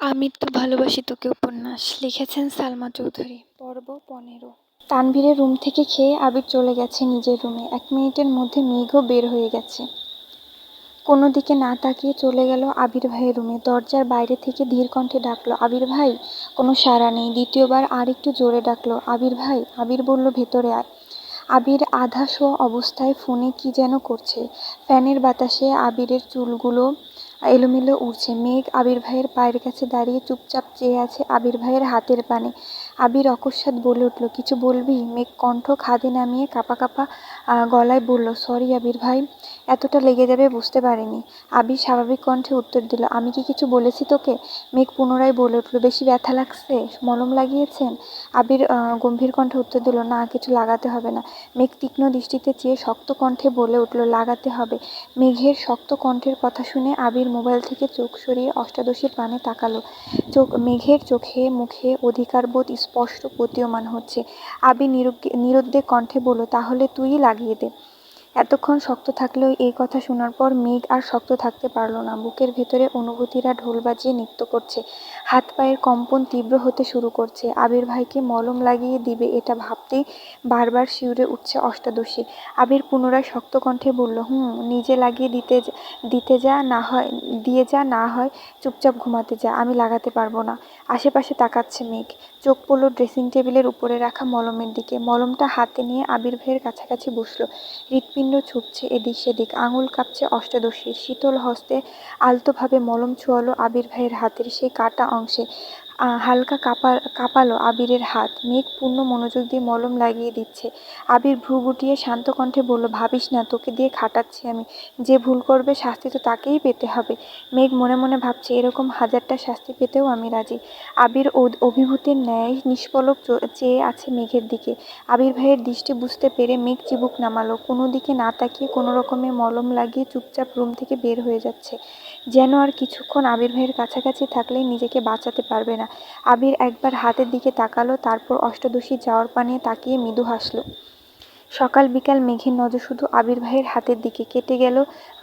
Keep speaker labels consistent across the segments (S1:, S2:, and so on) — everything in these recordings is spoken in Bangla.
S1: আমি তো ভালোবাসি তোকে উপন্যাস। লিখেছেন সালমা চৌধুরী। পর্ব পনেরো। তানভীরের রুম থেকে খেয়ে আবির চলে গেছে নিজের রুমে। এক মিনিটের মধ্যে মেঘও বের হয়ে গেছে। কোনো দিকে না তাকিয়ে চলে গেল আবির ভাইয়ের রুমে। দরজার বাইরে থেকে ধীর কণ্ঠে ডাকলো, আবির ভাই, কোনো সাড়া নেই। দ্বিতীয়বার আর একটু জোরে ডাকলো, আবির ভাই, আবির বলল, ভেতরে আয়। আবির আধা শোয়া অবস্থায় ফোনে কি যেন করছে। ফ্যানের বাতাসে আবিরের চুলগুলো এলোমেলো উড়ছে। মেঘ আবির ভাইয়ের পায়ের কাছে দাঁড়িয়ে চুপচাপ চেয়ে আছে আবির ভাইয়ের হাতের পানে। আবির অকস্মাৎ বলে উঠল, কিছু বলবি? মেঘ কণ্ঠ খাদে নামিয়ে কাপা কাপা গলায় বলল, সরি আবির ভাই, এতটা লেগে যাবে বুঝতে পারিনি। আবির স্বাভাবিক কণ্ঠে উত্তর দিল, আমি কি কিছু বলেছি তোকে? মেঘ পুনরায় বলে উঠল, বেশি ব্যথা লাগছে? মলম লাগিয়েছেন? আবির গম্ভীর কণ্ঠে উত্তর দিল, না, কিছু লাগাতে হবে না। মেঘ তীক্ষ্ণ দৃষ্টিতে চেয়ে শক্ত কণ্ঠে বলে উঠল, লাগাতে হবে। মেঘের শক্ত কণ্ঠের কথা শুনে আবির মোবাইল থেকে চোখ সরিয়ে অষ্টাদশীর পানে তাকালো। চোখ, মেঘের চোখে মুখে অধিকারবোধ স্পষ্ট প্রতীয়মান হচ্ছে। আবির নিরুদ্বেগ কণ্ঠে বলল, তাহলে তুই লাগিয়ে দে। এতক্ষণ শক্ত থাকলেও এই কথা শোনার পর মেঘ আর শক্ত থাকতে পারল না। বুকের ভেতরে অনুভূতিরা ঢোল বাজিয়ে নৃত্য করছে। হাত পায়ের কম্পন তীব্র হতে শুরু করছে। আবির ভাইকে মলম লাগিয়ে দিবে এটা ভাবতেই বারবার শিউরে উঠছে অষ্টাদশী আবির পুনরায় শক্ত কণ্ঠে বলল, হুম, নিজে লাগিয়ে দিতে দিতে যা, না হয়, দিয়ে যা, না হয়, চুপচাপ ঘুমাতে যা, আমি লাগাতে পারব না। আশেপাশে তাকাচ্ছে মেঘ। চোখ পড়ল ড্রেসিং টেবিলের উপরে রাখা মলমের দিকে। মলমটা হাতে নিয়ে আবির ভাইয়ের কাছাকাছি বসল। হৃৎপিণ্ড ছুটছে এদিক সেদিক। আঙুল কাঁপছে অষ্টাদশীর। শীতল হস্তে আলতোভাবে মলম ছোঁয়ালো আবির ভাইয়ের হাতের সেই কাটা অংশে। হালকা কাপা, কাঁপালো আবিরের হাত। মেঘ পূর্ণ মনোযোগ দিয়ে মলম লাগিয়ে দিচ্ছে। আবির ভ্রু গুটিয়ে শান্ত কণ্ঠে বলল, ভাবিস না, তোকে দিয়ে খাটাচ্ছি আমি। যে ভুল করবে শাস্তি তো তাকেই পেতে হবে। মেঘ মনে মনে ভাবছে, এরকম হাজারটা শাস্তি পেতেও আমি রাজি। আবির অভিভূতির ন্যায় নিষ্পলক চেয়ে আছে মেঘের দিকে। আবির ভাইয়ের দৃষ্টি বুঝতে পেরে মেঘ চিবুক নামালো। কোনো দিকে না তাকিয়ে কোনো রকমে মলম লাগিয়ে চুপচাপ রুম থেকে বের হয়ে যাচ্ছে। যেন আর কিছুক্ষণ আবির ভাইয়ের কাছাকাছি থাকলে নিজেকে বাঁচাতে পারবে না। আবির একবার হাতের দিকে তাকালো, তারপর অষ্টদশী যাওয়ার পানে তাকিয়ে মৃদু হাসলো। সকাল বিকাল মেঘের নজর শুধু আবির ভাইয়ের হাতের দিকে কেটে গেল।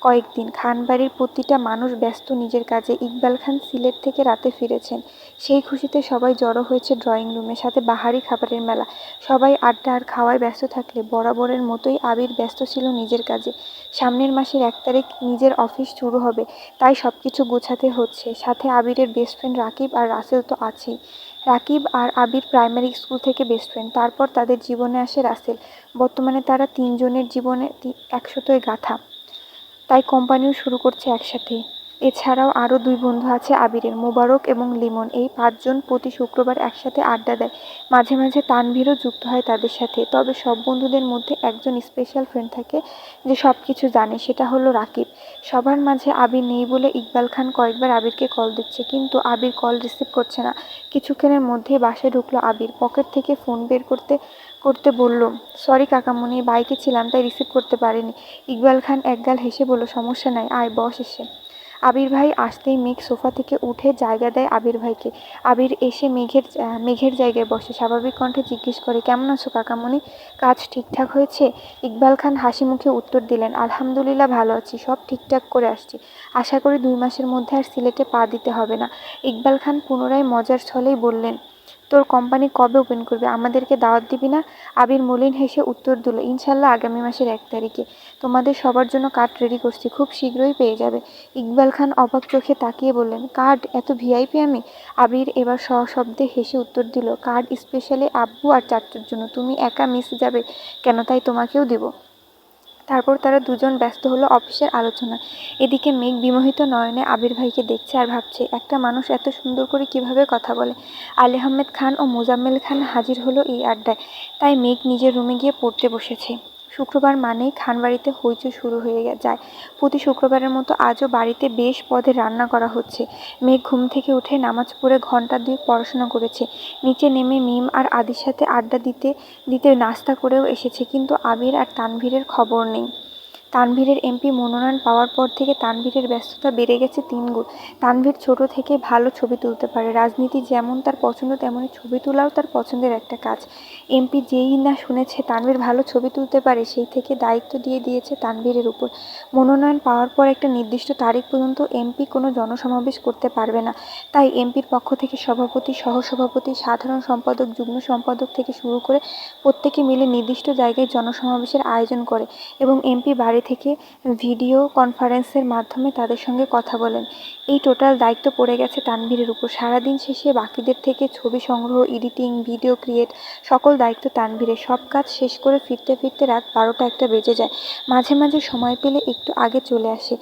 S1: কয়েকদিন খানবাড়ির প্রতিটা মানুষ ব্যস্ত নিজের কাজে। ইকবাল খান সিলেট থেকে রাতে ফিরেছেন। সেই খুশিতে সবাই জড়ো হয়েছে ড্রয়িং রুমে সাথে বাহারি খাবারের মেলা। সবাই আড্ডা আর খাওয়ায় ব্যস্ত থাকলে বরাবরের মতোই আবির ব্যস্ত ছিল নিজের কাজে। সামনের মাসের এক তারিখ নিজের অফিস শুরু হবে, তাই সব কিছু গোছাতে হচ্ছে। সাথে আবিরের বেস্ট ফ্রেন্ড রাকিব আর রাসেল তো আছেই। রাকিব আর আবির প্রাইমারি স্কুল থেকে বেস্ট ফ্রেন্ড তারপর তাদের জীবনে আসে রাসেল। বর্তমানে তারা তিনজনের জীবনে একশতই গাথা। তাই কোম্পানিও শুরু করছে একসাথে। এছাড়াও আরও দুই বন্ধু আছে, আবিরের মোবারক এবং লিমন। এই পাঁচজন প্রতি শুক্রবার একসাথে আড্ডা দেয়। মাঝে মাঝে তানভীরও যুক্ত হয় তাদের সাথে। তবে সব বন্ধুদের মধ্যে একজন স্পেশাল ফ্রেন্ড থাকে যে সব কিছু জানে, সেটা হলো রাকিব। সবার মাঝে আবির নেই বলে ইকবাল খান কয়েকবার আবিরকে কল দিচ্ছে, কিন্তু আবির কল রিসিভ করছে না। কিছুক্ষণের মধ্যেই বাসায় ঢুকলো আবির। পকেট থেকে ফোন বের করতে করতে বলল সরি কাকামণি বাইকে ছিলাম, তাই রিসিভ করতে পারিনি। ইকবাল খান একগাল হেসে বলল, সমস্যা নাই, আয়, বস এসে। আবির ভাই আসতেই মেঘ সোফা থেকে উঠে জায়গা দেয় আবির ভাইকে। আবির এসে মেঘের মেঘের জায়গায় বসে স্বাভাবিক কণ্ঠে জিজ্ঞেস করে, কেমন আছো কাকামণি? কাজ ঠিকঠাক হয়েছে? ইকবাল খান হাসি মুখে উত্তর দিলেন, আলহামদুলিল্লাহ ভালো আছি, সব ঠিকঠাক করে আসছি। আশা করি দুই মাসের মধ্যে আর সিলেটে পা দিতে হবে না। ইকবাল খান পুনরায় মজার ছলেই বললেন তোর কোম্পানি কবে ওপেন করবে? আমাদেরকে দাওয়াত দিবি না? আবির মলিন হেসে উত্তর দিল, ইনশাল্লাহ আগামী মাসের এক তারিখে। তোমাদের সবার জন্য কার্ড রেডি করছি, খুব শীঘ্রই পেয়ে যাবে। ইকবাল খান অবাক চোখে তাকিয়ে বললেন কার্ড এত ভিআইপি আমি? আবির এবার সশব্দে হেসে উত্তর দিল কার্ড স্পেশালি আব্বু আর চারটোর জন্য, তুমি একা মিস যাবে, কেন তাই তোমাকেও দেবো। তারপর তারা দুজন ব্যস্ত হলো অফিসের আলোচনা এদিকে মেঘ বিমোহিত নয়নে আবির ভাইকে দেখছে আর ভাবছে, একটা মানুষ এত সুন্দর করে কীভাবে কথা বলে? আলী আহমেদ খান ও মোজাম্মেল খান হাজির হলো এই আড্ডায়। তাই মেঘ নিজের রুমে গিয়ে পড়তে বসেছে। শুক্রবার মানেই খানবাড়িতে হইচই শুরু হয়ে যায়। প্রতি শুক্রবারের মতো আজও বাড়িতে বেশ পদে রান্না করা হচ্ছে। মেঘ ঘুম থেকে উঠে নামাজ পড়ে ঘণ্টা দুই পড়াশোনা করেছে। নিচে নেমে মিম আর আদির সাথে আড্ডা দিতে দিতে নাস্তা করেও এসেছে, কিন্তু আবির আর তানভীরের খবর নেই। তানভীরের এমপি মনোনয়ন পাওয়ার পর থেকে তানভীরের ব্যস্ততা বেড়ে গেছে তিনগুণ তানভীর ছোট থেকে ভালো ছবি তুলতে পারে। রাজনীতি যেমন তার পছন্দ তেমনই ছবি তোলাও তার পছন্দের একটা কাজ। এমপি যেই না শুনেছে তানভীর ভালো ছবি তুলতে পারে, সেই থেকে দায়িত্ব দিয়ে দিয়েছে তানভীরের উপর। মনোনয়ন পাওয়ার পর একটা নির্দিষ্ট তারিখ পর্যন্ত এমপি কোনো জনসমাবেশ করতে পারবে না। তাই এমপির পক্ষ থেকে সভাপতি, সহসভাপতি, সাধারণ সম্পাদক, যুগ্ম সম্পাদক থেকে শুরু করে প্রত্যেকে মিলে নির্দিষ্ট জায়গায় জনসমাবেশের আয়োজন করে এবং এমপি বাড়ি থেকে ভিডিও কনফারেন্সের মাধ্যমে তাদের সঙ্গে কথা বলেন। এই টোটাল দায়িত্ব পড়ে গেছে তানভীরের উপর। সারাদিন শেষে বাকিদের থেকে ছবি সংগ্রহ, এডিটিং, ভিডিও ক্রিয়েট সকল দায়িত্ব তানভীরের। সব কাজ শেষ করে ফিরতে ফিরতে রাত বারোটা একটা বেজে যায়। মাঝে মাঝে সময় পেলে একটু আগে চলে আসে।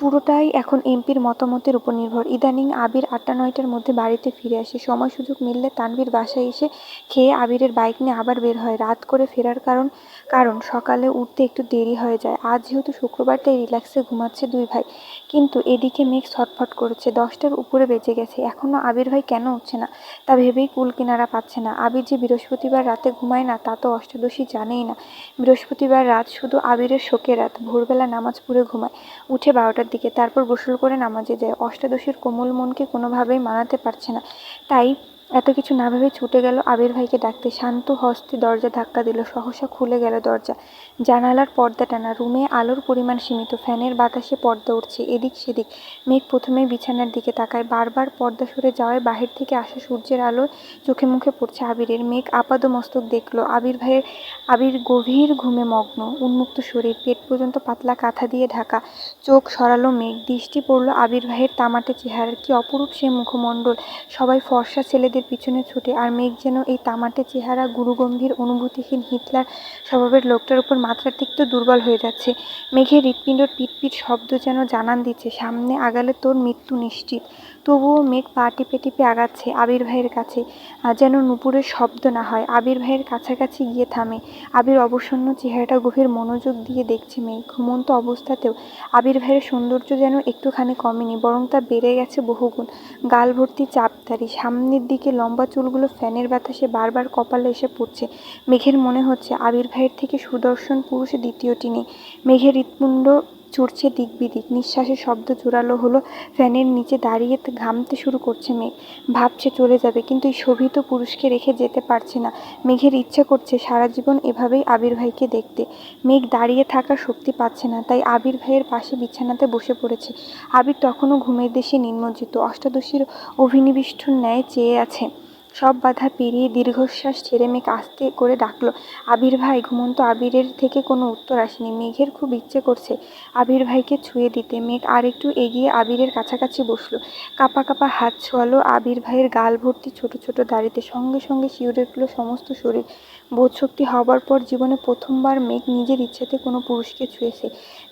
S1: পুরোটাই এখন এমপির মতামতের উপর নির্ভর। ইদানিং আবির আটটা নয়টার মধ্যে বাড়িতে ফিরে আসে। সময় সুযোগ মিললে তানভীর বাসায় এসে খেয়ে আবিরের বাইক নিয়ে আবার বের হয়। রাত করে ফেরার কারণ কারণ সকালে উঠতে একটু দেরি হয়ে যায়। আজ যেহেতু শুক্রবার, তাই রিল্যাক্সে ঘুমাচ্ছে দুই ভাই। কিন্তু এদিকে মেঘ ছটফট করেছে। দশটার উপরে বেজে গেছে। এখনও আবির ভাই কেন উঠছে না? তা ভেবেই কুল কিনারা পাচ্ছে না। আবির যে বৃহস্পতিবার রাতে ঘুমায় না, তা তো অষ্টাদশী জানেই না। বৃহস্পতিবার রাত শুধু আবিরের শোকের রাত। ভোরবেলা নামাজ পড়ে ঘুমায়। উঠে বারোটার দিকে তারপর গোসল করে নামাজে যায়। অষ্টাদশীর কোমল মনকে কোনোভাবেই মানাতে পারছে না। তাই এত কিছু না ভেবে ছুটে গেল আবির ভাইকে ডাকতে। শান্ত হস্তে দরজা ধাক্কা দিল। সহসা খুলে গেল দরজা। জানালার পর্দা টানা, রুমে আলোর পরিমাণ সীমিত, ফ্যানের বাতাসে পর্দা উঠছে এদিক সেদিক। মেঘ প্রথমেই বিছানার দিকে তাকায়, বারবার পর্দা সরে যাওয়ায় বাহির থেকে আসা সূর্যের আলো চোখে মুখে পড়ছে আবিরের। মেঘ আপাদ মস্তক দেখল, আবির ভাইয়ের, আবির গভীর ঘুমে মগ্ন, উন্মুক্ত শরীর, পেট পর্যন্ত পাতলা কাঁথা দিয়ে ঢাকা। চোখ সরালো মেঘ, দৃষ্টি পড়ল আবির ভাইয়ের তামাটে চেহারার, কি অপরূপ সে মুখমণ্ডল। সবাই ফর্সা ছেলেদের পিছনে ছুটে, আর মেঘ যেন এই তামাটে চেহারা গুরুগম্ভীর, অনুভূতিহীন, হিটলার স্বভাবের লোকটার উপর মাত্রাতিরিক্ত দুর্বল হয়ে যাচ্ছে। মেঘের হৃৎপিণ্ডর পিটপিট শব্দ যেন জানান দিচ্ছে, সামনে আগালে তোর মৃত্যু নিশ্চিত। তবুও মেঘ পা টিপে টিপে আগাচ্ছে আবির ভাইয়ের কাছে যেন নুপুরের শব্দ না হয়। আবির ভাইয়ের কাছাকাছি গিয়ে থামে। আবির অবসন্ন চেহারাটা গভীর মনোযোগ দিয়ে দেখছে মেঘ। ঘুমন্ত অবস্থাতেও আবির ভাইয়ের সৌন্দর্য যেন একটুখানি কমেনি, বরং তা বেড়ে গেছে বহুগুণ। গাল ভর্তি চাপদারি সামনের দিকে লম্বা চুলগুলো ফ্যানের বাতাসে বারবার কপালে এসে পড়ছে। মেঘের মনে হচ্ছে আবির ভাইয়ের থেকে সুদর্শন পুরুষ দ্বিতীয়টি নেই। মেঘের হৃৎপিণ্ড চড়ছে দিক বিদিক নিঃশ্বাসের শব্দ জোরালো হলো, ফ্যানের নিচে দাঁড়িয়ে ঘামতে শুরু করছে মেঘ। ভাবছে চলে যাবে, কিন্তু এই শোভিত পুরুষকে রেখে যেতে পারছে না। মেঘের ইচ্ছা করছে সারা জীবন এভাবেই আবির ভাইকে দেখতে। মেঘ দাঁড়িয়ে থাকার শক্তি পাচ্ছে না, তাই আবির ভাইয়ের পাশে বিছানাতে বসে পড়েছে। আবির তখনও ঘুমের দেশে নিমজ্জিত। অষ্টাদশীর অভিনিবিষ্টর ন্যায় চেয়ে আছে। সব বাধা পেরিয়ে দীর্ঘশ্বাস ছেড়ে মেঘ আস্তে করে ডাকলো। আবির ভাই, ঘুমন্ত আবিরের থেকে কোনো উত্তর আসেনি। মেঘের খুব ইচ্ছে করছে আবির ভাইকে ছুঁয়ে দিতে। মেঘ আর একটু এগিয়ে আবিরের কাছাকাছি বসল। কাপা কাপা হাত ছোয়ালো আবির ভাইয়ের গাল ভর্তি ছোট ছোট দাড়িতে। সঙ্গে সঙ্গে শিউরে উঠল সমস্ত শরীর। বোধশক্তি হবার পর জীবনে প্রথমবার মেঘ নিজের ইচ্ছেতে কোনো পুরুষকে ছুঁয়েছে।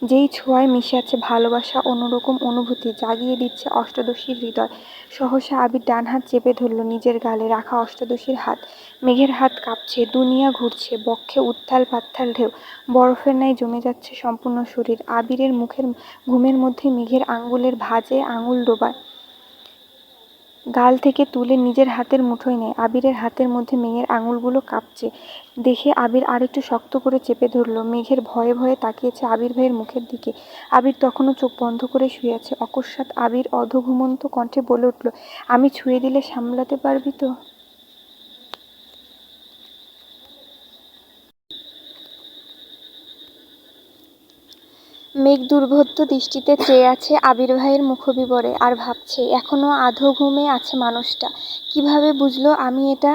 S1: যেই ছোঁয়ায় মিশে আছে ভালোবাসা, অন্যরকম অনুভূতি, জাগিয়ে দিচ্ছে অষ্টাদশীর হৃদয়। সহসা আবির ডান হাত চেপে ধরল, নিজের গালে রাখা অষ্টাদশীর হাত। মেঘের হাত কাঁপছে, দুনিয়া ঘুরছে, বক্ষে উত্থাল পাত্থাল ঢেউ। বরফের ন্যায় জমে যাচ্ছে সম্পূর্ণ শরীর। আবিরের মুখের ঘুমের মধ্যে মেঘের আঙ্গুলের ভাজে আঙুল ডোবায় গাল থেকে তুলে নিজের হাতের মুঠোয় নেয়। আবিরের হাতের মধ্যে মেঘের আঙুলগুলো কাঁপছে। দেখে আবির আরেকটু শক্ত করে চেপে ধরল। মেঘের ভয়ে ভয়ে তাকিয়েছে আবির ভাইয়ের মুখের দিকে। আবির তখনও চোখ বন্ধ করে শুয়ে আছে। অকস্মাৎ আবির অধঘুমন্ত কণ্ঠে বলে উঠল, আমি ছুঁয়ে দিলে সামলাতে পারবি তো? মেঘ দুর্বোধ্য দৃষ্টিতে চেয়ে আছে আবির ভাইয়ের মুখবিবরে আর ভাবছে এখনও আধো ঘুমে আছে মানুষটা। কীভাবে বুঝলো আমি এটা?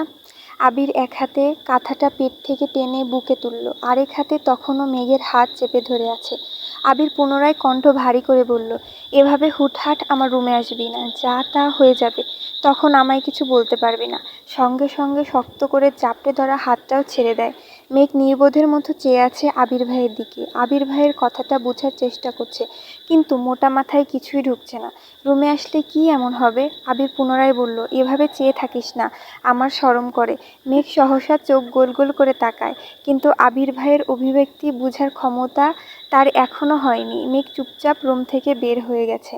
S1: আবির এক হাতে কাঁথাটা পেট থেকে টেনে বুকে তুলল, আরেক হাতে তখনও মেঘের হাত চেপে ধরে আছে। আবির পুনরায় কণ্ঠ ভারী করে বলল, এভাবে হুটহাট আমার রুমে আসবি না, যা তা হয়ে যাবে, তখন আমায় কিছু বলতে পারবি না। সঙ্গে সঙ্গে শক্ত করে চাপড়ে ধরা হাতটাও ছেড়ে দেয়। মেঘ নির্বোধের মতো চেয়ে আছে আবির ভাইয়ের দিকে। আবির ভাইয়ের কথাটা বোঝার চেষ্টা করছে, কিন্তু মোটা মাথায় কিছুই ঢুকছে না। রুমে আসলে কি এমন হবে? আবির পুনরায় বলল, এভাবে চেয়ে থাকিস না, আমার শরম করে। মেঘ সহসা চোখ গোল গোল করে তাকায়, কিন্তু আবির ভাইয়ের অভিব্যক্তি বোঝার ক্ষমতা তার এখনও হয়নি। মেঘ চুপচাপ রুম থেকে বের হয়ে গেছে।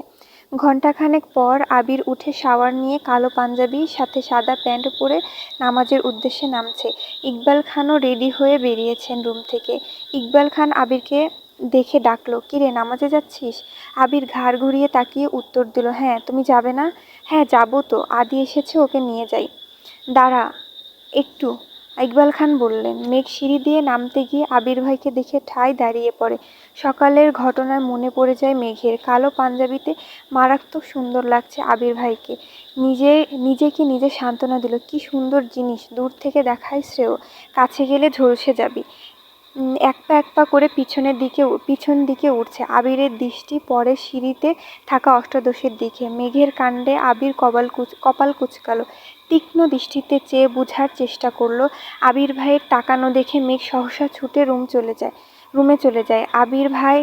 S1: ঘণ্টাখানেক পর আবির উঠে শাওয়ার নিয়ে কালো পাঞ্জাবি, সাথে সাদা প্যান্ট পরে নামাজের উদ্দেশ্যে নামছে। ইকবাল খানও রেডি হয়ে বেরিয়েছেন রুম থেকে। ইকবাল খান আবিরকে দেখে ডাকলো, কিরে, নামাজে যাচ্ছিস? আবির ঘাড় ঘুরিয়ে তাকিয়ে উত্তর দিল হ্যাঁ তুমি যাবে না? হ্যাঁ যাব তো, আদি এসেছে, ওকে নিয়ে যাই। দাঁড়া, একটু। ইকবাল খান বললেন, মেঘ সিঁড়ি দিয়ে নামতে গিয়ে আবির ভাইকে দেখে ঠায় দাঁড়িয়ে পড়ে। সকালের ঘটনায় মনে পড়ে যায় মেঘের। কালো পাঞ্জাবিতে মারাত্মক সুন্দর লাগছে আবির ভাইকে। নিজে, নিজেকে নিজে সান্ত্বনা দিল, কি সুন্দর জিনিস, দূর থেকে দেখাই শ্রেয়, কাছে গেলে ঝলসে যাবি। এক পা এক পা করে পিছনের দিকে পিছন দিকে উঠছে। আবিরের দৃষ্টি পড়ে সিঁড়িতে থাকা অষ্টাদশের দিকে। মেঘের কাণ্ডে আবির কপাল কুচ, কপাল কুচকালো। তীক্ষ্ণ দৃষ্টিতে চেয়ে বোঝার চেষ্টা করল, আবির ভাইয়ের তাকানো দেখে মেঘ সহসা ছুটে রুম চলে যায়, রুমে চলে যায়। আবির ভাই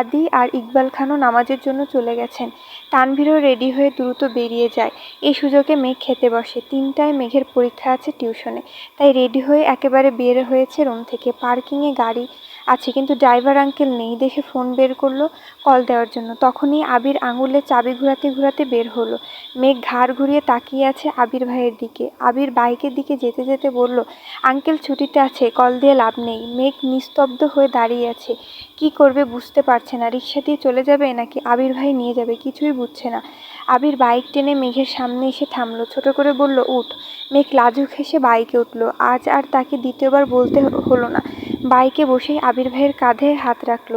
S1: আদি আর ইকবাল খানও নামাজের জন্য চলে গেছেন। তানভীরও রেডি হয়ে দ্রুত বেরিয়ে যায়। এই সুযোগে মেঘ খেতে বসে। তিনটায় মেঘের পরীক্ষা আছে টিউশনে। তাই রেডি হয়ে একেবারে বের হয়েছে রুম থেকে। পার্কিংয়ে গাড়ি আছে, কিন্তু ড্রাইভার আঙ্কেল নেই। দেখে ফোন বের করল কল দেওয়ার জন্য। তখনই আবির আঙুলে চাবি ঘোরাতে ঘোরাতে বের হলো। মেঘ ঘাড় ঘুরিয়ে তাকিয়ে আছে আবির ভাইয়ের দিকে। আবির বাইকের দিকে যেতে যেতে বলল আঙ্কেল ছুটিতে আছে কল দিয়ে লাভ নেই। মেঘ নিস্তব্ধ হয়ে দাঁড়িয়ে আছে। কি করবে বুঝতে পারছে না। রিক্সা দিয়ে চলে যাবে নাকি আবির ভাই নিয়ে যাবে? কিছুই বুঝছে না। আবির বাইক টেনে মেঘের সামনে এসে থামলো। ছোট করে বলল, উঠ। মেঘ লাজুক হেসে বাইকে উঠল। আজ আর তাকে দ্বিতীয়বার বলতে হলো না। বাইকে বসেই আবির ভাইয়ের কাঁধে হাত রাখল।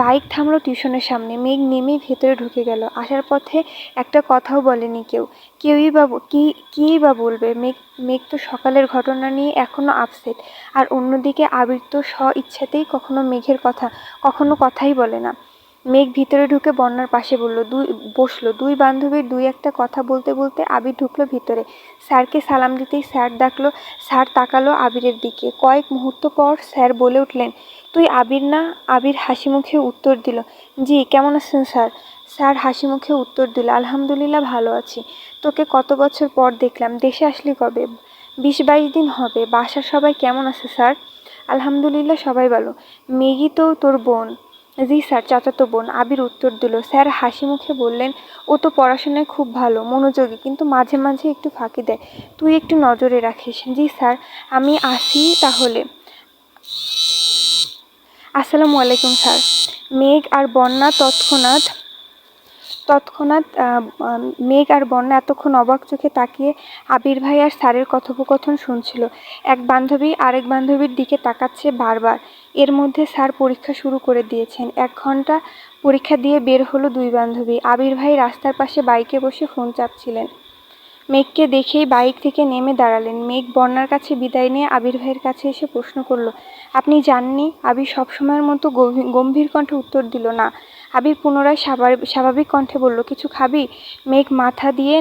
S1: বাইক থামলো টিউশনের সামনে। মেঘ নেমে ভেতরে ঢুকে গেল। আসার পথে একটা কথাও বলেনি কেউ। কেউই বা কি কী বা বলবে? মেঘ মেঘ তো সকালের ঘটনা নিয়ে এখনও আপসেট আর অন্যদিকে আবির তো স্ব ইচ্ছাতেই কখনো মেঘের কথা, কখনো কথাই বলে না। মেঘ ভিতরে ঢুকে বন্যার পাশে বলল, দুই বসল। দুই বান্ধবীর দুই একটা কথা বলতে বলতে আবির ঢুকলো ভিতরে। স্যারকে সালাম দিতেই স্যার ডাকলো, স্যার তাকালো আবিরের দিকে। কয়েক মুহূর্ত পর স্যার বলে উঠলেন, তুই আবির না? আবির হাসি মুখে উত্তর দিল, জি, কেমন আছেন স্যার? স্যার হাসি মুখে উত্তর দিল, আলহামদুলিল্লাহ ভালো আছি। তোকে কত বছর পর দেখলাম, দেশে আসলি কবে? বিশ বাইশ দিন হবে, বাসার সবাই কেমন আছে স্যার? আলহামদুলিল্লাহ সবাই ভালো। মেঘি তো তোর বোন। জি স্যার, চাচাতো বোন। আবির উত্তর দিল, স্যার, হাসি মুখে বললেন, ও তো পড়াশোনায় খুব ভালো, মনোযোগী, কিন্তু মাঝে মাঝে একটু ফাঁকি দেয়। তুই একটু নজরে রাখিস। জি স্যার, আমি আসি তাহলে। আসসালামু আলাইকুম স্যার। মেঘ আর বন্যা তৎক্ষণাৎ তৎক্ষণাৎ মেঘ আর বন্যা এতক্ষণ অবাক চোখে তাকিয়ে আবির ভাই আর স্যারের কথোপকথন শুনছিল। এক বান্ধবী আরেক বান্ধবীর দিকে তাকাচ্ছে বারবার। এর মধ্যে স্যার পরীক্ষা শুরু করে দিয়েছেন। এক ঘণ্টা পরীক্ষা দিয়ে বের হলো দুই বান্ধবী। আবির ভাই রাস্তার পাশে বাইকে বসে ফোন চাপছিলেন। মেঘকে দেখেই বাইক থেকে নেমে দাঁড়ালেন। মেঘ বন্যার কাছে বিদায় নিয়ে আবির ভাইয়ের কাছে এসে প্রশ্ন করল, আপনি জাননি? আবির সবসময়ের মতো গভীর, গম্ভীর কণ্ঠে উত্তর দিল, না। আবির পুনরায় স্বাভাবিক কণ্ঠে বলল, কিছু খাবি? মেঘ মাথা দিয়ে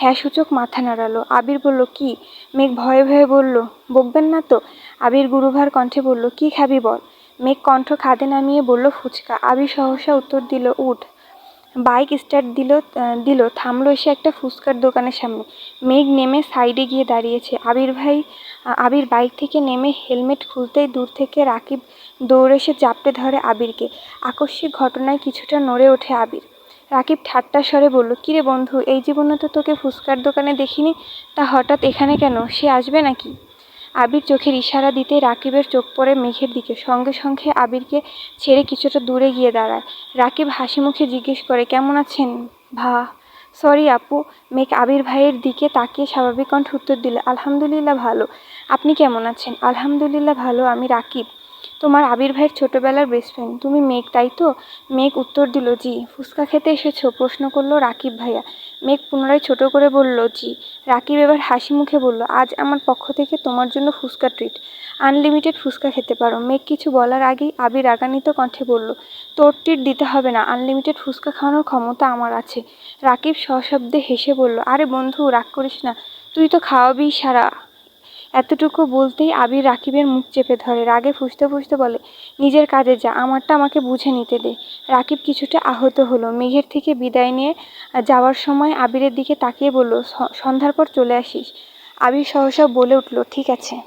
S1: হ্যাঁ সূচক মাথা নাড়ালো। আবির বলল, কি? মেঘ ভয়ে ভয়ে বলল, বকবেন না তো? আবির গুরুভার কণ্ঠে বলল, কি খাবি বল? মেঘ কণ্ঠ খাদে নামিয়ে বলল, ফুচকা। আবির সহসা উত্তর দিল, উঠ। বাইক স্টার্ট দিল দিল, থামলো এসে একটা ফুচকার দোকানের সামনে। মেঘ নেমে সাইডে গিয়ে দাঁড়িয়েছে। আবির ভাই আবির বাইক থেকে নেমে হেলমেট খুলতেই দূর থেকে রাকিব দৌড়ে এসে চাপড়ে ধরে আবিরকে। আকস্মিক ঘটনায় কিছুটা নড়ে ওঠে আবির। রাকিব ঠাট্টা স্বরে বলল, কিরে বন্ধু, এই জীবনে তো তোকে ফুচকার দোকানে দেখিনি, তা হঠাৎ এখানে কেন? সে আসবে নাকি? আবির চোখের ইশারা দিতেই রাকিবের চোখ পড়ে মেঘের দিকে। সঙ্গে সঙ্গে আবিরকে ছেড়ে কিছুটা দূরে গিয়ে দাঁড়ায়। রাকিব হাসি মুখে জিজ্ঞেস করে, কেমন আছেন ভা? সরি আপু মেক আবির ভাইয়ের দিকে তাকিয়ে স্বাভাবিক কণ্ঠে উত্তর দিল, আলহামদুলিল্লাহ ভালো। আপনি কেমন আছেন? আলহামদুলিল্লাহ ভালো, আমি রাকিব। তোমার আবির ভাইয়ের ছোটবেলার বেস্ট ফ্রেন্ড তুমি মেঘ, তাই তো? মেঘ উত্তর দিল, জি। ফুচকা খেতে এসেছ? প্রশ্ন করল রাকিব ভাইয়া। মেঘ পুনরায় ছোট করে বলল, জি। রাকিব এবার হাসি মুখে বলল, আজ আমার পক্ষ থেকে তোমার জন্য ফুচকা ট্রিট আনলিমিটেড ফুচকা খেতে পারো। মেঘ কিছু বলার আগেই আবির রাগান্বিত কণ্ঠে বলল, তোর ট্রিট দিতে হবে না। আনলিমিটেড ফুচকা খাওয়ানোর ক্ষমতা আমার আছে। রাকিব সশব্দে হেসে বলল, আরে বন্ধু, রাগ করিস না। তুই তো খাওয়াবি সারা এতটুকু বলতেই আবির রাকিবের মুখ চেপে ধরে। রাগে ফুসতে ফুসতে বলে, নিজের কাজে যা, আমারটা আমাকে বুঝে নিতে দে। রাকিব কিছুটা আহত হলো। মেঘের থেকে বিদায় নিয়ে যাওয়ার সময় আবিরের দিকে তাকিয়ে বলল, "স- সন্ধ্যার পর চলে আসিস। আবির সহসা বলে উঠল, ঠিক আছে।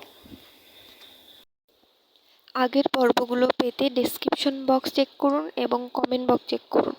S2: আগের পর্বগুলো পেতে ডেসক্রিপশন বক্স চেক করুন এবং কমেন্ট বক্স চেক করুন।